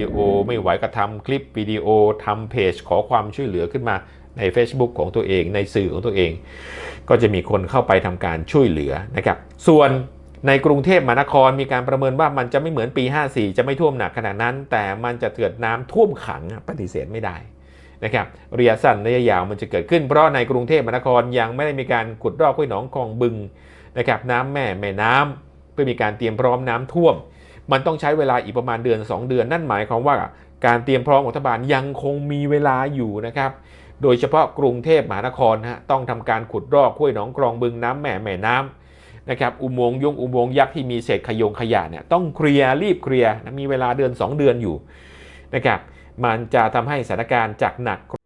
ดีโอ ไม่ไหวก็ทำคลิปวิดีโอทำเพจขอความช่วยเหลือขึ้นมาใน Facebook ของตัวเองในสื่อของตัวเอง ก็จะมีคนเข้าไปทำการช่วยเหลือนะครับ ส่วนในกรุงเทพมหานครมีการประเมินว่ามันจะไม่เหมือนปี 54 จะไม่ท่วมหนักขนาดนั้น แต่มันจะเกิดน้ำท่วมขังปฏิเสธไม่ได้นะครับระยะสั้นระยะยาวมันจะเกิดขึ้นเพราะในกรุงเทพมหานครยังไม่ได้มีการขุดรอกห้วยหนองคลองบึงนะครับน้ำแม่แม่น้ำเพื่อมีการเตรียมพร้อมน้ำท่วม มันต้องใช้เวลาอีกประมาณเดือน 2 เดือน นั่นหมายความว่าการเตรียมพร้อมของรัฐบาลยังคงมีเวลาอยู่นะครับ โดยเฉพาะกรุงเทพมหานครฮะต้องทำการขุดรอกห้วยหนองคลองบึงน้ำแม่แม่น้ำนะครับอุโมงค์ยงอุโมงค์ยักษ์ที่มีเศษขยงขยะเนี่ยต้องเคลียร์รีบเคลียร์นะมีเวลาเดือน 2 เดือนอยู่นะครับมันจะทำให้สถานการณ์จากหนัก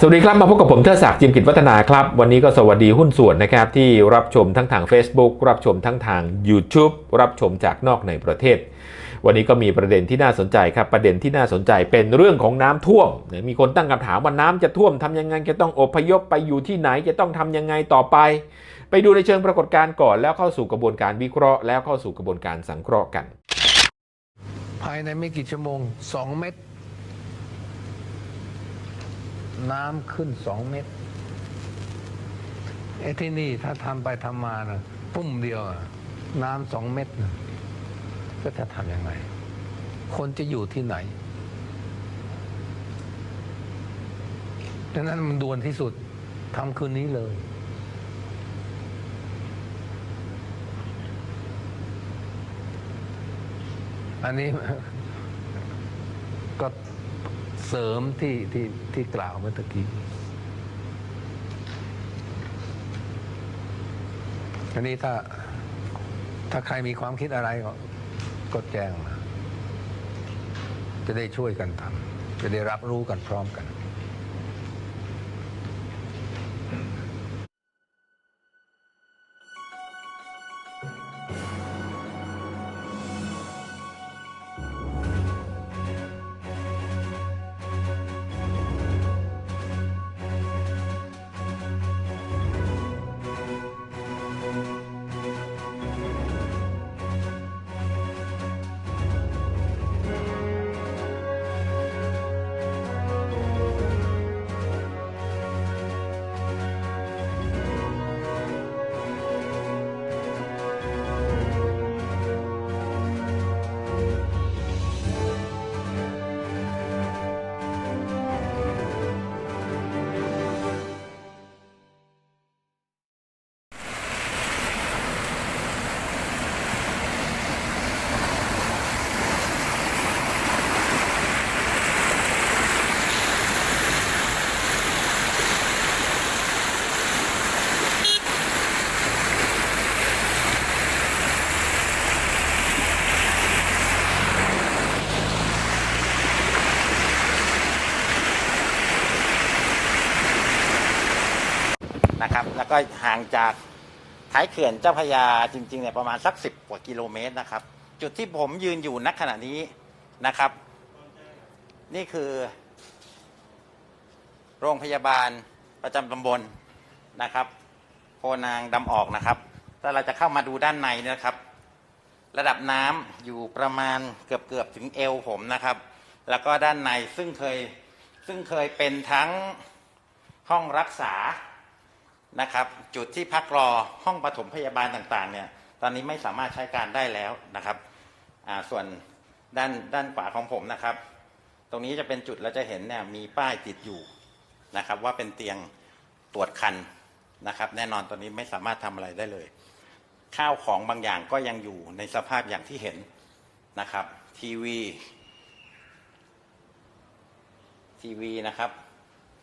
สวัสดีครับ มาพบกับผมเทอศักดิ์จิมกิจวัฒนาครับ วันนี้ก็สวัสดีหุ้นส่วนนะครับ ที่รับชมทั้งทาง Facebook รับชมทั้งทาง YouTube รับชมจากนอกในประเทศ วันนี้ก็มีประเด็นที่น่าสนใจครับ ประเด็นที่น่าสนใจเป็นเรื่องของน้ำท่วม มีคนตั้งคำถามว่าน้ำจะท่วมทำยังไงจะต้องอพยพไปอยู่ที่ไหนจะต้องทำยังไงต่อไป ไปดูในเชิงปรากฏการณ์ก่อนแล้วเข้าสู่กระบวนการวิเคราะห์ แล้วเข้าสู่กระบวนการสังเคราะห์กัน ภายในไม่กี่ชั่วโมงสองเมตร น้ำขึ้นสองเมตรไอ้ที่นี่ถ้าทำไปทำมานะปุ้มเดียวน้ำสองเมตรนะก็จะทำยังไง คนจะอยู่ที่ไหนดังนั้นมันด่วนที่สุดทำคืนนี้เลย อันนี้ก็ เสริมที่ที่ที่กล่าวเมื่อตะกี้อันนี้ถ้าถ้าใครมีความคิดอะไรก็ก็แจ้งมาจะได้ช่วยกันทำจะได้รับรู้กันพร้อมกัน ก็ห่างจากท้ายเขื่อนเจ้าพยาจริงๆเนี่ยประมาณสักสิบกว่ากิโลเมตรนะครับ จุดที่ผมยืนอยู่ณขณะนี้นะครับ นี่คือ โรงพยาบาลประจำตำบลนะครับ โพนางดำออกนะครับถ้าเราจะเข้ามาดูด้านในเนะครับ ระดับน้ำอยู่ประมาณเกือบเกือบๆถึงเอวผมนะครับ แล้วก็ด้านในซึ่งเคยซึ่งเคยเป็นทั้งห้องรักษา นะครับ จุดที่พักรอห้องปฐมพยาบาลต่างๆเนี่ยตอนนี้ไม่สามารถใช้การได้แล้วนะครับส่วนด้านด้านขวาของผมนะครับ ตรงนี้จะเป็นจุดเราจะเห็นเนี่ยมีป้ายติดอยู่นะครับ ว่าเป็นเตียงตรวจคันนะครับ แน่นอนตอนนี้ไม่สามารถทำอะไรได้เลย ข้าวของบางอย่างก็ยังอยู่ในสภาพอย่างที่เห็นนะครับ ทีวี ทีวีนะครับ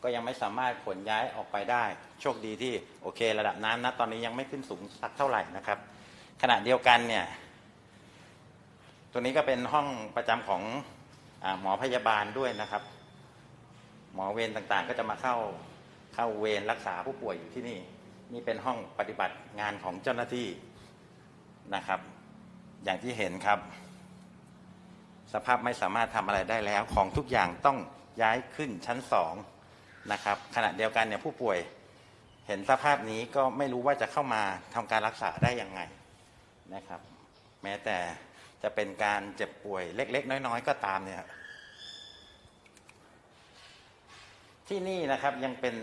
ก็ยังไม่สามารถขนย้ายออกไปได้ โชคดีที่โอเค ระดับน้ำนะตอนนี้ยังไม่ขึ้นสูงสักเท่าไหร่นะครับ ขณะเดียวกันเนี่ยตัวนี้ก็เป็นห้องประจำของอหมอพยาบาลด้วยนะครับ หมอเวรต่างๆ ก็จะมาเข้าเข้าเวรรักษาผู้ป่วยอยู่ที่นี่ นี่เป็นห้องปฏิบัติงานของเจ้าหน้าที่นะครับ อย่างที่เห็นครับสสภาพไม่สามารถทำอะไรได้แล้ว ของทุกอย่างต้องย้ายขึ้นชั้นสอง นะครับขณะเดียวกันเนี่ยผู้ป่วยเห็นสภาพนี้ก็ไม่รู้ว่าจะเข้ามาทำการรักษาได้ยังไงนะครับ แม้แต่จะเป็นการเจ็บป่วยเล็ก ๆ น้อย ๆ ก็ตามเนี่ยที่นี่นะครับยังเป็น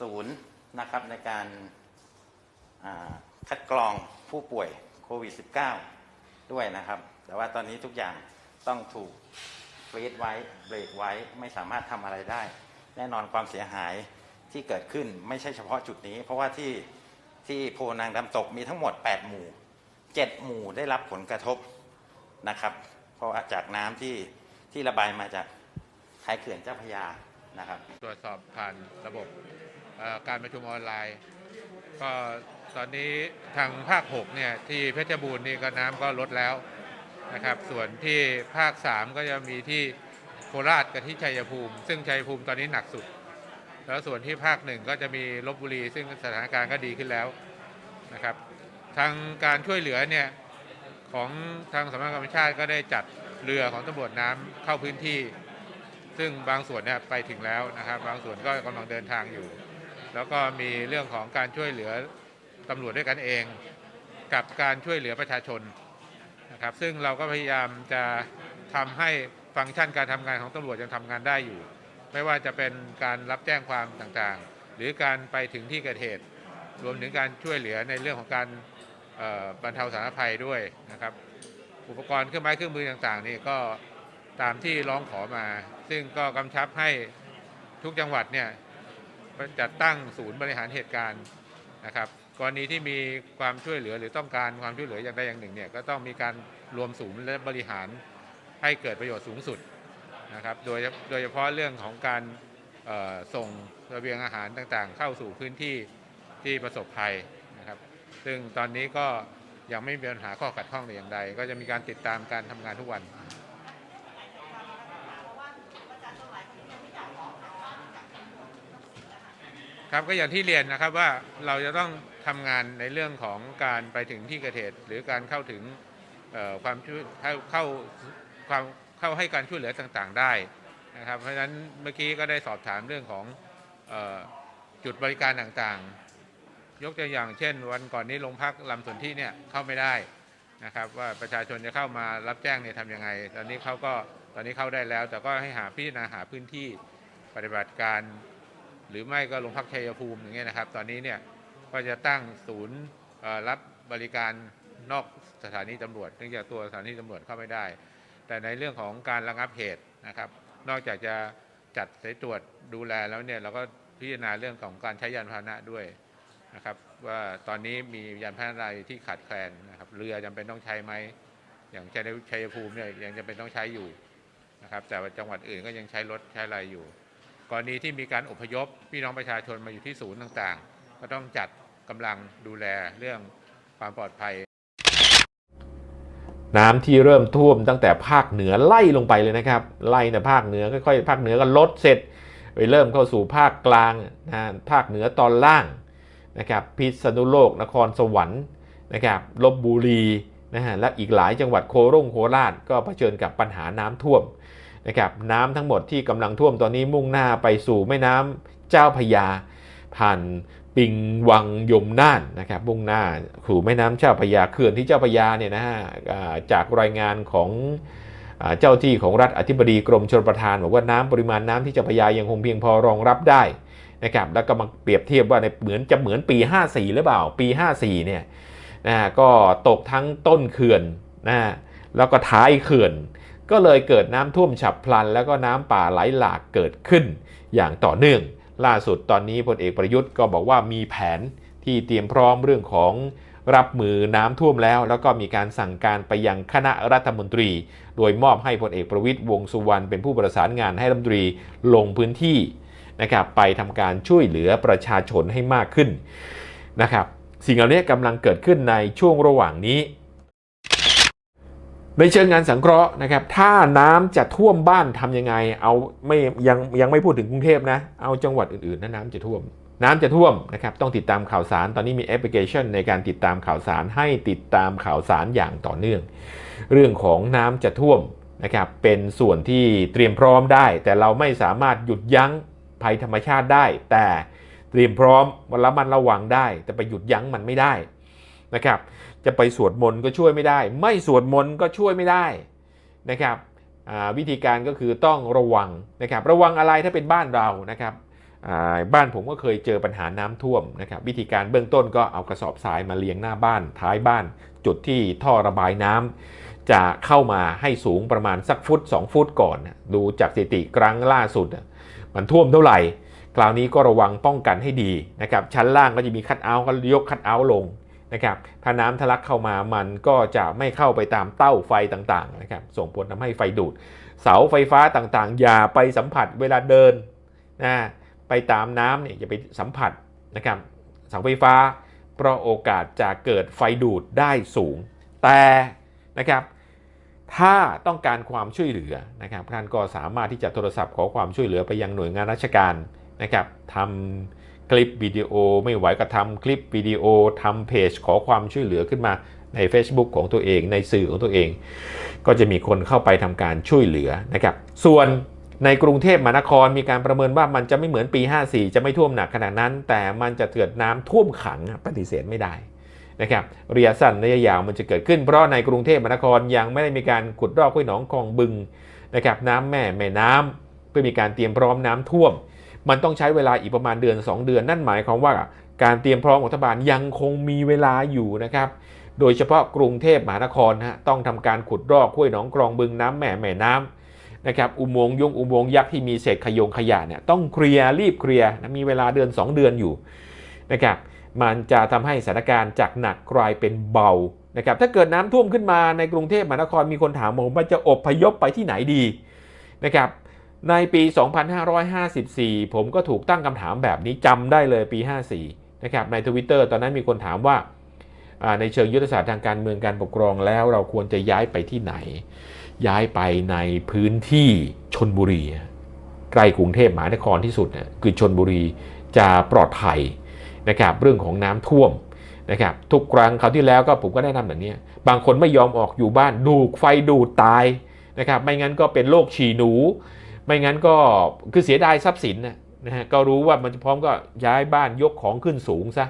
ศูนย์นะครับในการคัดกรองผู้ป่วยโควิด -19 ด้วยนะครับ แต่ว่าตอนนี้ทุกอย่างต้องถูกฟรีดไว้เบรกไว้ไม่สามารถทำอะไรได้ แน่นอนความเสียหายที่เกิดขึ้นไม่ใช่เฉพาะจุดนี้ เพราะว่าที่ที่โพนางดำตกมีทั้งหมด 8 หมู่ 7 หมู่ได้รับผลกระทบนะครับ เพราะาจากน้ำที่ที่ระบายมาจากท้ายเขื่อนเจ้าพยานะครับ ตรวจสอบผ่านระบบการประชุมออนไลน์ ก็ตอนนี้ทางภาค 6 เนี่ย ที่เพชรบูรณ์นี่ก็น้ำก็ลดแล้วนะครับ ส่วนที่ภาค 3 ก็จะมีที่ คราชกับที่ชัยภูมิ ซึ่งชัยภูมิตอนนี้หนักสุด แล้วส่วนที่ภาคหนึ่งก็จะมีลบบุรี ซึ่งสถานการณ์ก็ดีขึ้นแล้วนะครับทางการช่วยเหลือเนี่ยของทางสำนักงานกรรมชาติก็ได้จัดเรือของตำรวจน้ำเข้าพื้นที่ ซึ่งบางส่วนเนี่ยไปถึงแล้วนะครับ บางส่วนก็กำลังเดินทางอยู่ แล้วก็มีเรื่องของการช่วยเหลือตำรวจด้วยกันเอง กับการช่วยเหลือประชาชนนะครับ ซึ่งเราก็พยายามจะทำให้ ฟังก์ชันการทำงานของตำรวจยังทำงานได้อยู่ ไม่ว่าจะเป็นการรับแจ้งความต่างๆ หรือการไปถึงที่เกิดเหตุ รวมถึงการช่วยเหลือในเรื่องของการบรรเทาสาธารณภัยด้วยนะครับ อุปกรณ์เครื่องไม้เครื่องมือต่างๆ นี่ก็ตามที่ร้องขอมา ซึ่งก็กำชับให้ทุกจังหวัดเนี่ยจัดตั้งศูนย์บริหารเหตุการณ์นะครับกรณีที่มีความช่วยเหลือหรือต้องการความช่วยเหลืออย่างใดอย่างหนึ่งเนี่ยก็ต้องมีการรวมศูนย์และบริหาร ให้เกิดประโยชน์สูงสุดนะครับโดยโดยเฉพาะเรื่องของการส่งระเบียงอาหารต่างๆ เข้าสู่พื้นที่ที่ประสบภัยนะครับ ซึ่งตอนนี้ก็ยังไม่มีปัญหาข้อขัดข้องแต่อย่างใด ก็จะมีการติดตามการทำงานทุกวันครับก็อย่างที่เรียนนะครับว่าเราจะต้องทำงานในเรื่องของการไปถึงที่เกิดเหตุหรือการเข้าถึงความช่วยเข้า ความเข้าให้การช่วยเหลือต่างๆได้นะครับ เพราะฉะนั้นเมื่อกี้ก็ได้สอบถามเรื่องของออจุดบริการต่างๆ ยกตัวอย่างเช่น วันก่อนนี้โรงพักลำสนที่เนี่ยเข้าไม่ได้นะครับว่าประชาชนจะเข้ามารับแจ้งเนี่ยทำยังไง ตอนนี้เขาก็ตอนนี้เข้าได้แล้ว แต่ก็ให้หาพิจารณาหาพื้นที่ปฏิบัติการ หรือไม่ก็โรงพักชัยภูมิอย่างเงี้ยนะครับ ตอนนี้เนี่ยก็จะตั้งศูนย์รับบริการนอกสถานีตำรวจเนื่องจากตัวสถานีตำรวจเข้าไม่ได้ แต่ในเรื่องของการระงับเหตุนะครับ นอกจากจะจัดสายตรวจดูแลแล้วเนี่ยเราก็พิจารณาเรื่องของการใช้ยานพาหนะด้วยนะครับว่าตอนนี้มียานพาหนะอะไรที่ขาดแคลนนะครับเรือจำเป็นต้องใช้ไหมอย่างชัยชัยภูมิเนี่ยยังจำเป็นต้องใช้อยู่นะครับแต่จังหวัดอื่นก็ยังใช้รถใช้อะไรอยู่ กรณีที่มีการอพยพพี่น้องประชาชนมาอยู่ที่ศูนย์ต่างๆ ก็ต้องจัดกำลังดูแลเรื่องความปลอดภัย น้ำที่เริ่มท่วมตั้งแต่ภาคเหนือไล่ลงไปเลยนะครับ ไล่แต่ภาคเหนือค่อยๆภาคเหนือก็ลดเสร็จ ไปเริ่มเข้าสู่ภาคกลางนะภาคเหนือตอนล่างนะครับพิษณุโลกนครสวรรค์นะครับลบบุรีนะฮะและอีกหลายจังหวัดโคโรงโคราชก็เผชิญกับปัญหาน้ำท่วมนะครับน้ำทั้งหมดที่กำลังท่วมตอนนี้มุ่งหน้าไปสู่แม่น้ำเจ้าพยา ผ่าน ปิงวังยมน่านนะครับมุ่งหน้าสู่แม่น้ำเจ้าพยาเขื่อนที่เจ้าพยาเนี่ยนะฮะจากรายงานของเจ้าที่ของรัฐอธิบดีกรมชลประทานบอกว่าน้ำปริมาณน้ำที่เจ้าพยายังคงเพียงพอรองรับได้นะครับแล้วก็มาเปรียบเทียบว่าในเหมือนจะเหมือนปี 54 หรือเปล่า ปี 54 เนี่ยนะฮะก็ตกทั้งต้นเขื่อนนะฮะแล้วก็ท้ายเขื่อน ก็เลยเกิดน้ำท่วมฉับพลัน แล้วก็น้ำป่าไหลหลากเกิดขึ้นอย่างต่อเนื่อง ล่าสุดตอนนี้พลเอกประยุทธ์ก็บอกว่ามีแผนที่เตรียมพร้อมเรื่องของรับมือน้ำท่วมแล้ว แล้วก็มีการสั่งการไปยังคณะรัฐมนตรี โดยมอบให้พลเอกประวิตยวงสุวรรณเป็นผู้ประสานงานให้รัฐมนตรีลงพื้นที่นะครับไปทำการช่วยเหลือประชาชนให้มากขึ้นนะครับสิ่งเหล่านี้กำลังเกิดขึ้นในช่วงระหว่างนี้ ในเชิงงานสังเคราะห์นะครับ ถ้าน้ำจะท่วมบ้านทำยังไง เอาไม่ยังยังไม่พูดถึงกรุงเทพนะ เอาจังหวัดอื่นๆนะน้ำจะท่วม น้ำจะท่วมนะครับ ต้องติดตามข่าวสาร ตอนนี้มีแอปพลิเคชัน ในการติดตามข่าวสารให้ติดตามข่าวสารอย่างต่อเนื่อง เรื่องของน้ำจะท่วมนะครับ เป็นส่วนที่เตรียมพร้อมได้ แต่เราไม่สามารถหยุดยั้งภัยธรรมชาติได้ แต่เตรียมพร้อมระมัดระวังได้ แต่ไปหยุดยั้งมันไม่ได้ นะครับ จะไปสวดมนต์ก็ช่วยไม่ได้ ไม่สวดมนต์ก็ช่วยไม่ได้นะครับวิธีการก็คือต้องระวังนะครับ ระวังอะไรถ้าเป็นบ้านเรานะครับบ้านผมก็เคยเจอปัญหาน้ำท่วมนะครับ วิธีการเบื้องต้นก็เอากระสอบทรายมาเรียงหน้าบ้าน ท้ายบ้าน จุดที่ท่อระบายน้ำจะเข้ามาให้สูงประมาณสักฟุต 2 ฟุตก่อน ดูจากสถิติครั้งล่าสุด มันท่วมเท่าไหร่ คราวนี้ก็ระวังป้องกันให้ดีนะครับ ชั้นล่างก็จะมีคัดเอาท์ก็ยกคัดเอาท์ลง นะครับถ้าน้ำทะลักเข้ามามันก็จะไม่เข้าไปตามเต้าไฟต่างๆนะครับส่งผลทำให้ไฟดูด เสาไฟฟ้าต่างๆ อย่าไปสัมผัสเวลาเดินนะไปตามน้ำเนี่ยอย่าไปสัมผัสนะครับเสาไฟฟ้า เพราะโอกาสจะเกิดไฟดูดได้สูง แต่นะครับถ้าต้องการความช่วยเหลือนะครับท่านก็สามารถที่จะโทรศัพท์ขอความช่วยเหลือไปยังหน่วยงานราชการนะครับทำ คลิปวิดีโอไม่ไหวก็ทำคลิปวิดีโอทำเพจขอความช่วยเหลือขึ้นมาใน Facebook ของตัวเองในสื่อของตัวเอง ก็จะมีคนเข้าไปทำการช่วยเหลือนะครับส่วนในกรุงเทพมหานครมีการประเมินว่ามันจะไม่เหมือนปี 54 จะไม่ท่วมหนักขนาดนั้น แต่มันจะเกิดน้ำท่วมขังปฏิเสธไม่ได้นะครับระยะสั้นระยะยาวมันจะเกิดขึ้นเพราะในกรุงเทพมหานครยังไม่ได้มีการขุดรอกห้วยหนองคลองบึงนะครับน้ำแม่แม่น้ำเพื่อมีการเตรียมพร้อมน้ำท่วม มันต้องใช้เวลาอีกประมาณเดือน 2 เดือน นั่นหมายความว่าการเตรียมพร้อมของรัฐบาลยังคงมีเวลาอยู่นะครับ โดยเฉพาะกรุงเทพมหานครฮะต้องทำการขุดรอกห้วยหนองคลองบึงน้ำแม่แม่น้ำนะครับอุโมงค์ยงอุโมงค์ยักษ์ที่มีเศษขยงขยะเนี่ยต้องเคลียร์รีบเคลียร์นะมีเวลาเดือน 2 เดือนอยู่นะครับมันจะทำให้สถานการณ์จากหนักกลายเป็นเบานะครับถ้าเกิดน้ำท่วมขึ้นมาในกรุงเทพมหานครมีคนถามผมว่าจะอบพยพไปที่ไหนดีนะครับ ในปี 2554 ผมก็ถูกตั้งคำถามแบบนี้จำได้เลยปี 54 นะครับในทวิตเตอร์ตอนนั้นมีคนถามว่าในเชิงยุทธศาสตร์ทางการเมืองการปกครองแล้วเราควรจะย้ายไปที่ไหน ย้ายไปในพื้นที่ชนบุรี ใกล้กรุงเทพมหานครที่สุดน่ะคือชนบุรีจะปลอดภัยนะครับเรื่องของน้ำท่วมนะครับทุกครั้งคราวที่แล้วก็ผมก็ได้นำแบบนี้บางคนไม่ยอมออกอยู่บ้านดูไฟดูดตายนะครับไม่งั้นก็เป็นโรคฉี่หนู ไม่งั้นก็คือเสียดายทรัพย์สินนะฮะก็รู้ว่ามันจะพร้อมก็ย้ายบ้านยกของขึ้นสูงซะ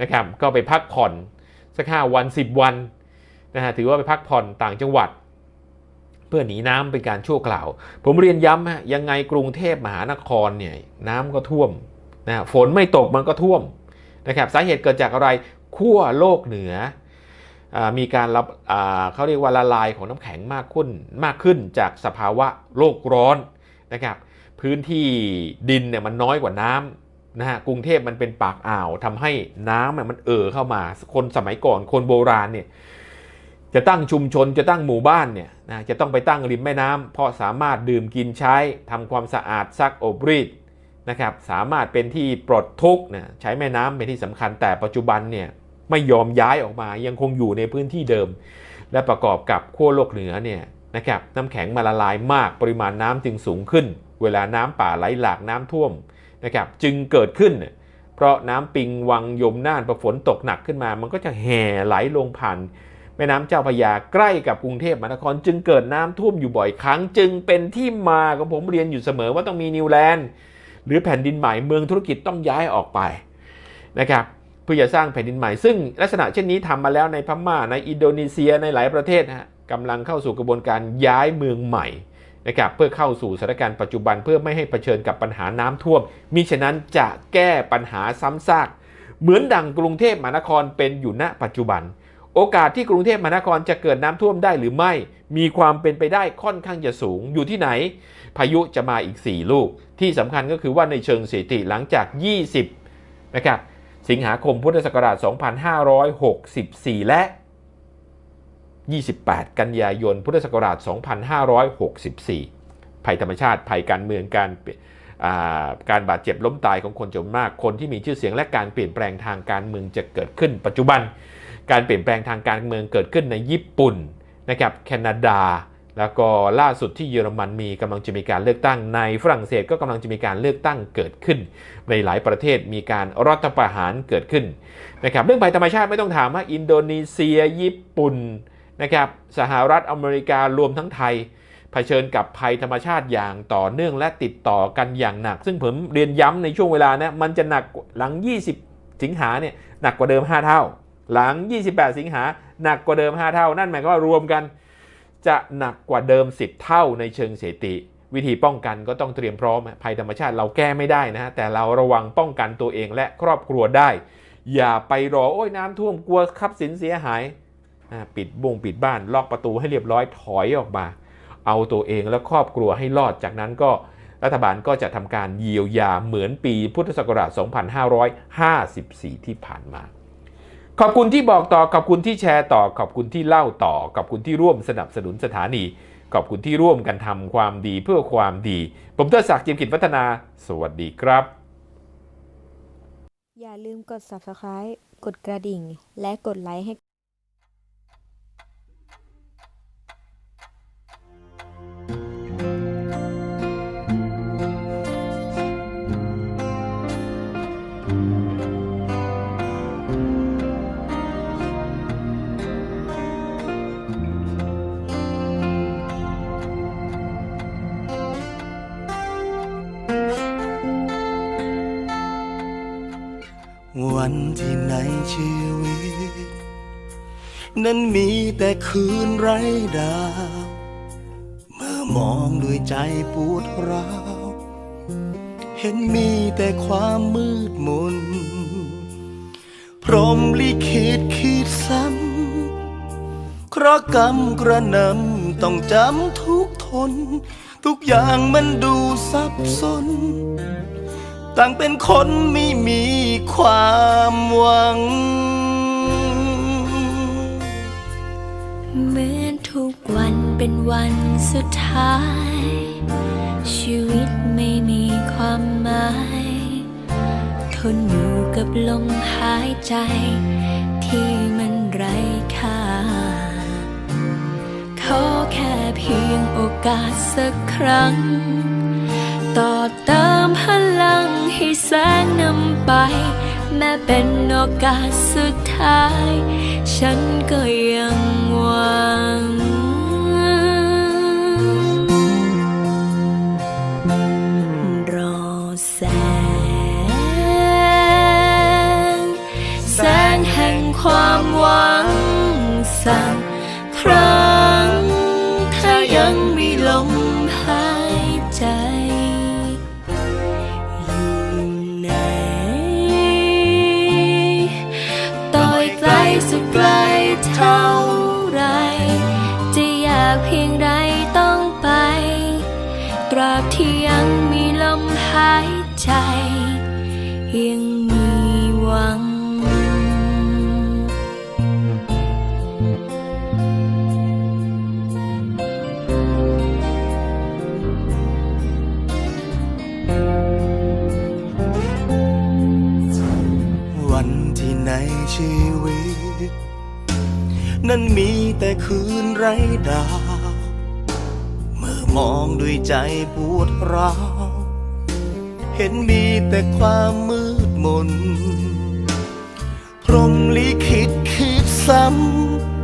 นะครับก็ไปพักผ่อนสักห้าวัน 10 วันนะฮะถือว่าไปพักผ่อนต่างจังหวัด เพื่อหนีน้ำเป็นการชั่วคราว ผมเรียนย้ำฮะยังไงกรุงเทพมหานครเนี่ยน้ำก็ท่วมนะฮะฝนไม่ตกมันก็ท่วมนะครับสาเหตุเกิดจากอะไรขั้วโลกเหนืออามีการรับอ่าเขาเรียกว่าละลายของน้ำแข็งมากขึ้นมากขึ้นจากสภาวะโลกร้อน นะครับพื้นที่ดินเนี่ยมันน้อยกว่าน้ำนะฮะกรุงเทพมันเป็นปากอ่าวทำให้น้ำเนี่ยมันเอ่อเข้ามา คนสมัยก่อนคนโบราณเนี่ยจะตั้งชุมชนจะตั้งหมู่บ้านเนี่ยนะจะต้องไปตั้งริมแม่น้ำเพราะสามารถดื่มกินใช้ทำความสะอาดซักอบรีดนะครับสามารถเป็นที่ปลดทุกข์นะใช้แม่น้ำเป็นที่สำคัญแต่ปัจจุบันเนี่ยไม่ยอมย้ายออกมายังคงอยู่ในพื้นที่เดิม และประกอบกับขั้วโลกเหนือเนี่ย นะครับน้ำแข็งมาละลายมากปริมาณน้ำจึงสูงขึ้น เวลาน้ำป่าไหลหลากน้ำท่วมนะครับจึงเกิดขึ้น เพราะน้ำปิงวังยมน่านพอฝนตกหนักขึ้นมา มันก็จะแห่ไหลลงผ่านแม่น้ำเจ้าพยาใกล้กับกรุงเทพมหานคร จึงเกิดน้ำท่วมอยู่บ่อยครั้ง จึงเป็นที่มาของผมเรียนอยู่เสมอว่าต้องมีนิวแลนด์หรือแผ่นดินใหม่เมืองธุรกิจต้องย้ายออกไปนะครับเพื่อจะสร้างแผ่นดินใหม่ซึ่งลักษณะเช่นนี้ทำมาแล้วในพม่าในอินโดนีเซียในหลายประเทศนะฮะ กำลังเข้าสู่กระบวนการย้ายเมืองใหม่นะครับเพื่อเข้าสู่สถานการณ์ปัจจุบันเพื่อไม่ให้เผชิญกับปัญหาน้ำท่วมมิฉะนั้นจะแก้ปัญหาซ้ำซาก เหมือนดังกรุงเทพมหานครเป็นอยู่ณปัจจุบัน โอกาสที่กรุงเทพมหานครจะเกิดน้ำท่วมได้หรือไม่ มีความเป็นไปได้ค่อนข้างจะสูงอยู่ที่ไหน พายุจะมาอีก 4 ลูก ที่สำคัญก็คือว่าในเชิงสถิติหลังจาก 20นะครับสิงหาคมพุทธศักราช 2564 และ 28 กันยายน พุทธศักราช 2564 ภัยธรรมชาติ ภัยการเมือง การการบาดเจ็บล้มตายของคนจำนวนมาก คนที่มีชื่อเสียงและการเปลี่ยนแปลงทางการเมืองจะเกิดขึ้น ปัจจุบัน การเปลี่ยนแปลงทางการเมืองเกิดขึ้นในญี่ปุ่นนะครับ แคนาดา แล้วก็ล่าสุดที่เยอรมันมีกำลังจะมีการเลือกตั้ง ในฝรั่งเศสก็กำลังจะมีการเลือกตั้งเกิดขึ้น ในหลายประเทศมีการรัฐประหารเกิดขึ้นนะครับ เรื่องภัยธรรมชาติไม่ต้องถามว่าอินโดนีเซีย ญี่ปุ่น นะครับสหรัฐอเมริการวมทั้งไทยเผชิญกับภัยธรรมชาติอย่างต่อเนื่องและติดต่อกันอย่างหนัก ซึ่งผมเรียนย้ำในช่วงเวลานะมันจะหนักหลัง 20 สิงหาเนี่ยหนักกว่าเดิม 5 เท่า หลัง 28 สิงหาหนักกว่าเดิม 5 เท่า นั่นหมายความว่ารวมกัน จะหนักกว่าเดิม 10 เท่าในเชิงเสถิติ วิธีป้องกันก็ต้องเตรียมพร้อมภัยธรรมชาติเราแก้ไม่ได้นะฮะแต่เราระวังป้องกันตัวเองและครอบครัวได้ อย่าไปรอโอ้ยน้ำท่วมกลัวทรัพย์สินเสียหาย ปิดบงปิดบ้านล็อกประตูให้เรียบร้อยถอยออกมา เอาตัวเองและครอบครัวให้รอดจากนั้นก็รัฐบาลก็จะทำการเยียวยาเหมือนปีพุทธศักราช 2554 ที่ผ่านมา ขอบคุณที่บอกต่อ ขอบคุณที่แชร์ต่อ ขอบคุณที่เล่าต่อ ขอบคุณที่ร่วมสนับสนุนสถานี ขอบคุณที่ร่วมกันทำความดีเพื่อความดี ผมเทดศักดิ์จียมกิจวัฒนา สวัสดีครับ อย่าลืมกด subscribe กดกระดิ่ง และกดไลค์ให้ วันที่ในชีวิต นั้นมีแต่คืนไร้ดาว เมื่อมองด้วยใจปวดร้าว เห็นมีแต่ความมืดมน พรหมลิขิตขีดซ้ำเคราะกรรมกระนำต้องจำทุกทน ทุกอย่างมันดูซับซ้อน ต่างเป็นคนไม่มีความหวัง เหมือนทุกวันเป็นวันสุดท้าย ชีวิตไม่มีความหมาย ทนอยู่กับลมหายใจ ที่มันไร้ค่า ขอแค่เพียงโอกาสสักครั้ง ต่อเติ ให้แสงนำไป แม้เป็นโอกาสสุดท้าย ฉันก็ยังหวัง ไรดาว เมื่อมองด้วยใจปวดร้าวเห็นมีแต่ความมืดมน พรหมลิขิตคิดซ้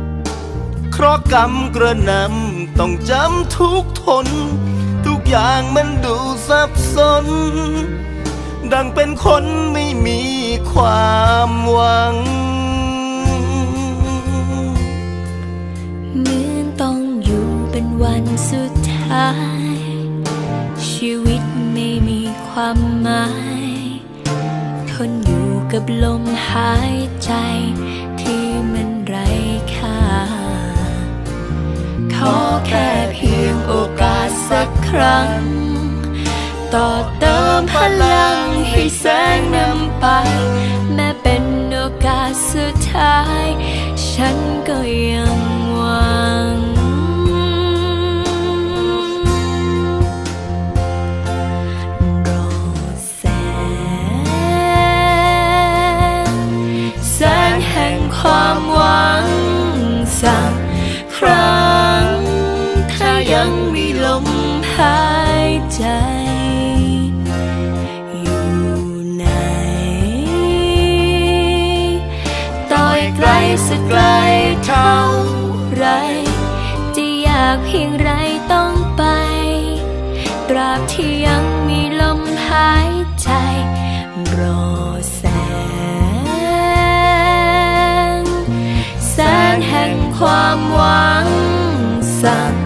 ำ เคราะห์กรรมกระนำต้องจำทุกทน ทุกอย่างมันดูซับซ้อนดังเป็นคนไม่มีความหวัง ความหมาย ทนอยู่กับลมหายใจที่มันไร้ค่า ขอแค่เพียงโอกาสสักครั้ง ต่อเติมพลังให้แสงนำไป แม้เป็นโอกาสสุดท้าย ฉันก็ยังหวัง สั